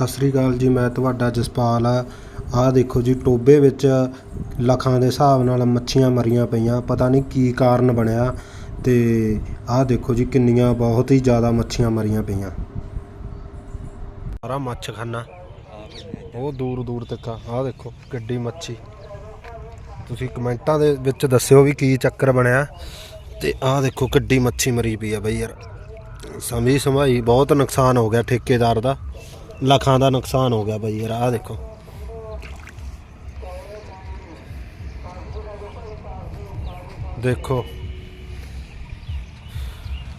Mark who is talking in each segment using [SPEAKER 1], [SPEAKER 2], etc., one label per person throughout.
[SPEAKER 1] ਸਤਿ ਸ੍ਰੀ ਅਕਾਲ ਜੀ, ਮੈਂ ਤੁਹਾਡਾ ਜਸਪਾਲ ਆ। ਆਹ ਦੇਖੋ ਜੀ, ਟੋਬੇ ਵਿੱਚ ਲੱਖਾਂ ਦੇ ਹਿਸਾਬ ਨਾਲ ਮੱਛੀਆਂ ਮਰੀਆਂ ਪਈਆਂ। ਪਤਾ ਨਹੀਂ ਕੀ ਕਾਰਨ ਬਣਿਆ ਤੇ ਆਹ ਦੇਖੋ ਜੀ, ਕਿੰਨੀਆਂ ਬਹੁਤ ਹੀ ਜ਼ਿਆਦਾ ਮੱਛੀਆਂ ਮਰੀਆਂ ਪਈਆਂ। ਸਾਰਾ ਮੱਛਖਾਨਾ। ਉਹ ਦੂਰ ਦੂਰ ਤੱਕ ਆ। ਆਹ ਦੇਖੋ, ਕਿੱਡੀ ਮੱਛੀ। ਤੁਸੀਂ ਕਮੈਂਟਾਂ ਦੇ ਵਿੱਚ ਦੱਸਿਓ ਵੀ ਕੀ ਚੱਕਰ ਬਣਿਆ। ਤੇ ਆਹ ਦੇਖੋ, ਕਿੱਡੀ ਮੱਛੀ ਮਰੀ ਪਈ ਆ ਬਈ ਯਾਰ। ਸਮਝੀ ਸਮਾਈ ਬਹੁਤ ਨੁਕਸਾਨ ਹੋ ਗਿਆ ਠੇਕੇਦਾਰ ਦਾ। ਲੱਖਾਂ ਦਾ ਨੁਕਸਾਨ ਹੋ ਗਿਆ ਬਈ ਯਾਰ, ਆਹ ਦੇਖੋ। ਦੇਖੋ।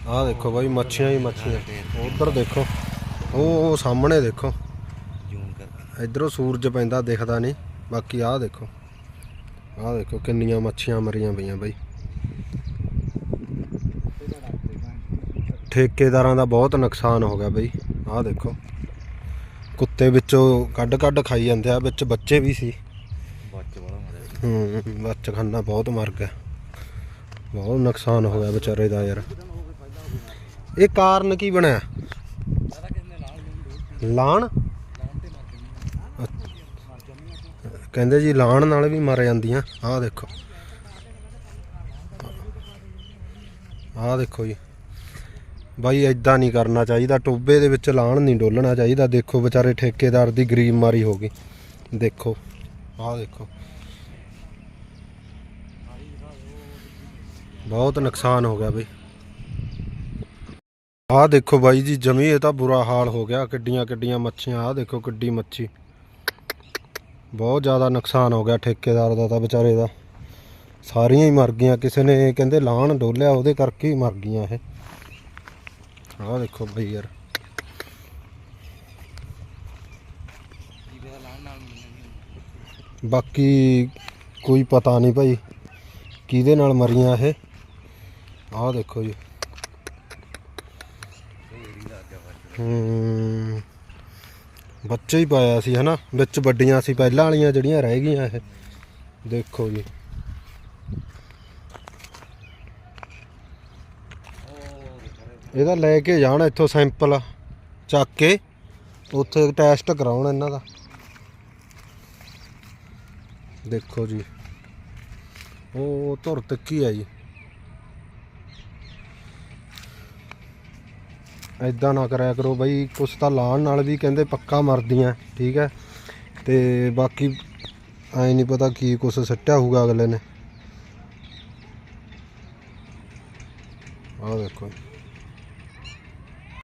[SPEAKER 1] ਆਹ ਦੇਖੋ ਬਾਈ, ਮੱਛੀਆਂ ਹੀ ਮੱਛੀਆਂ। ਉਧਰ ਦੇਖੋ, ਉਹ ਉਹ ਸਾਹਮਣੇ ਦੇਖੋ।
[SPEAKER 2] ਜੂਮ ਕਰਕੇ
[SPEAKER 1] ਇਧਰੋਂ ਸੂਰਜ ਪੈਂਦਾ, ਦਿਖਦਾ ਨਹੀਂ। ਬਾਕੀ ਆਹ ਦੇਖੋ। ਆਹ ਦੇਖੋ ਕਿੰਨੀਆਂ ਮੱਛੀਆਂ ਮਰੀਆਂ ਪਈਆਂ ਬਾਈ। ਠੇਕੇਦਾਰਾਂ ਦਾ ਬਹੁਤ ਨੁਕਸਾਨ ਹੋ ਗਿਆ ਬਈ। ਆਹ ਦੇਖੋ। ਕੁੱਤੇ ਵਿੱਚੋਂ ਕੱਢ ਕੱਢ ਖਾਈ ਜਾਂਦੇ ਆ ਵਿੱਚ ਬੱਚੇ ਵੀ ਸੀ।
[SPEAKER 2] ਬੱਚ ਵਾਲਾ ਮਾਰਿਆ
[SPEAKER 1] ਹੂੰ ਬੱਚਖਾਨਾ ਬਹੁਤ ਮਰ ਗਿਆ ਬਹੁਤ ਨੁਕਸਾਨ ਹੋ ਗਿਆ ਵਿਚਾਰੇ ਦਾ ਯਾਰ। ਇਹ ਕਾਰਨ ਕੀ ਬਣਿਆ? ਲਾਣ? ਕਹਿੰਦੇ ਜੀ ਲਾਣ ਨਾਲ ਵੀ ਮਰ ਜਾਂਦੀਆਂ। ਆਹ ਦੇਖੋ। ਆਹ ਦੇਖੋ ਜੀ। ਬਾਈ ਐਦਾਂ ਨਹੀਂ ਕਰਨਾ ਚਾਹੀਦਾ। ਟੋਬੇ ਦੇ ਵਿੱਚ ਲਾਣ ਨਹੀਂ ਡੋਲਣਾ ਚਾਹੀਦਾ। ਦੇਖੋ ਵਿਚਾਰੇ ਠੇਕੇਦਾਰ ਦੀ ਗਰੀਬ ਮਾਰੀ ਹੋ ਗਈ। ਦੇਖੋ, ਆਹ ਦੇਖੋ। ਬਹੁਤ ਨੁਕਸਾਨ ਹੋ ਗਿਆ ਬਈ। ਆਹ ਦੇਖੋ ਬਾਈ ਜੀ, ਜਮੀ ਇਹ ਤਾਂ ਬੁਰਾ ਹਾਲ ਹੋ ਗਿਆ। ਕਿੱਡੀਆਂ ਕਿੱਡੀਆਂ ਮੱਛੀਆਂ, ਆਹ ਦੇਖੋ ਕਿੱਡੀ ਮੱਛੀ। ਬਹੁਤ ਜ਼ਿਆਦਾ ਨੁਕਸਾਨ ਹੋ ਗਿਆ ਠੇਕੇਦਾਰ ਦਾ ਤਾਂ ਵਿਚਾਰੇ ਦਾ। ਸਾਰੀਆਂ ਹੀ ਮਰ ਗਈਆਂ। ਕਿਸੇ ਨੇ ਕਹਿੰਦੇ ਲਾਣ ਡੋਲਿਆ, ਉਹਦੇ ਕਰਕੇ ਹੀ ਮਰ ਗਈਆਂ ਇਹ। ਆਹ ਦੇਖੋ ਬਈ ਯਾਰ ਬਾਕੀ ਕੋਈ ਪਤਾ ਨਹੀਂ ਭਾਈ, ਕਿਹਦੇ ਨਾਲ ਮਰੀਆਂ ਇਹ? ਆਹ ਦੇਖੋ ਜੀ। ਹੂੰ, ਬੱਚੇ ਹੀ ਪਾਇਆ ਸੀ ਹਨਾ, ਵਿੱਚ ਵੱਡੀਆਂ ਸੀ, ਪਹਿਲਾਂ ਵਾਲੀਆਂ ਜਿਹੜੀਆਂ ਰਹਿ ਗਈਆਂ ਇਹ। ਦੇਖੋ ਜੀ। ਇਹਦਾ ਲੈ ਕੇ ਜਾਣ ਇੱਥੋਂ ਸੈਂਪਲ ਚੱਕ ਕੇ, ਉੱਥੇ ਟੈਸਟ ਕਰਾਉਣ ਇਹਨਾਂ ਦਾ। ਦੇਖੋ ਜੀ, ਉਹ ਧੁਰ ਤੱਕੀ ਹੈ ਜੀ। ਐਦਾਂ ਨਾ ਕਰਿਆ ਕਰੋ ਬਈ, ਕੁਛ ਤਾਂ ਲਾਣ ਨਾਲ ਵੀ ਕਹਿੰਦੇ ਪੱਕਾ ਮਰਦੀਆਂ, ਠੀਕ ਹੈ। ਤੇ ਬਾਕੀ ਐ ਨਹੀਂ ਪਤਾ ਕੀ ਕੁਛ ਸੱਟਿਆ ਹੋਊਗਾ ਅਗਲੇ ਨੇ। ਆਹ ਦੇਖੋ ਜੀ।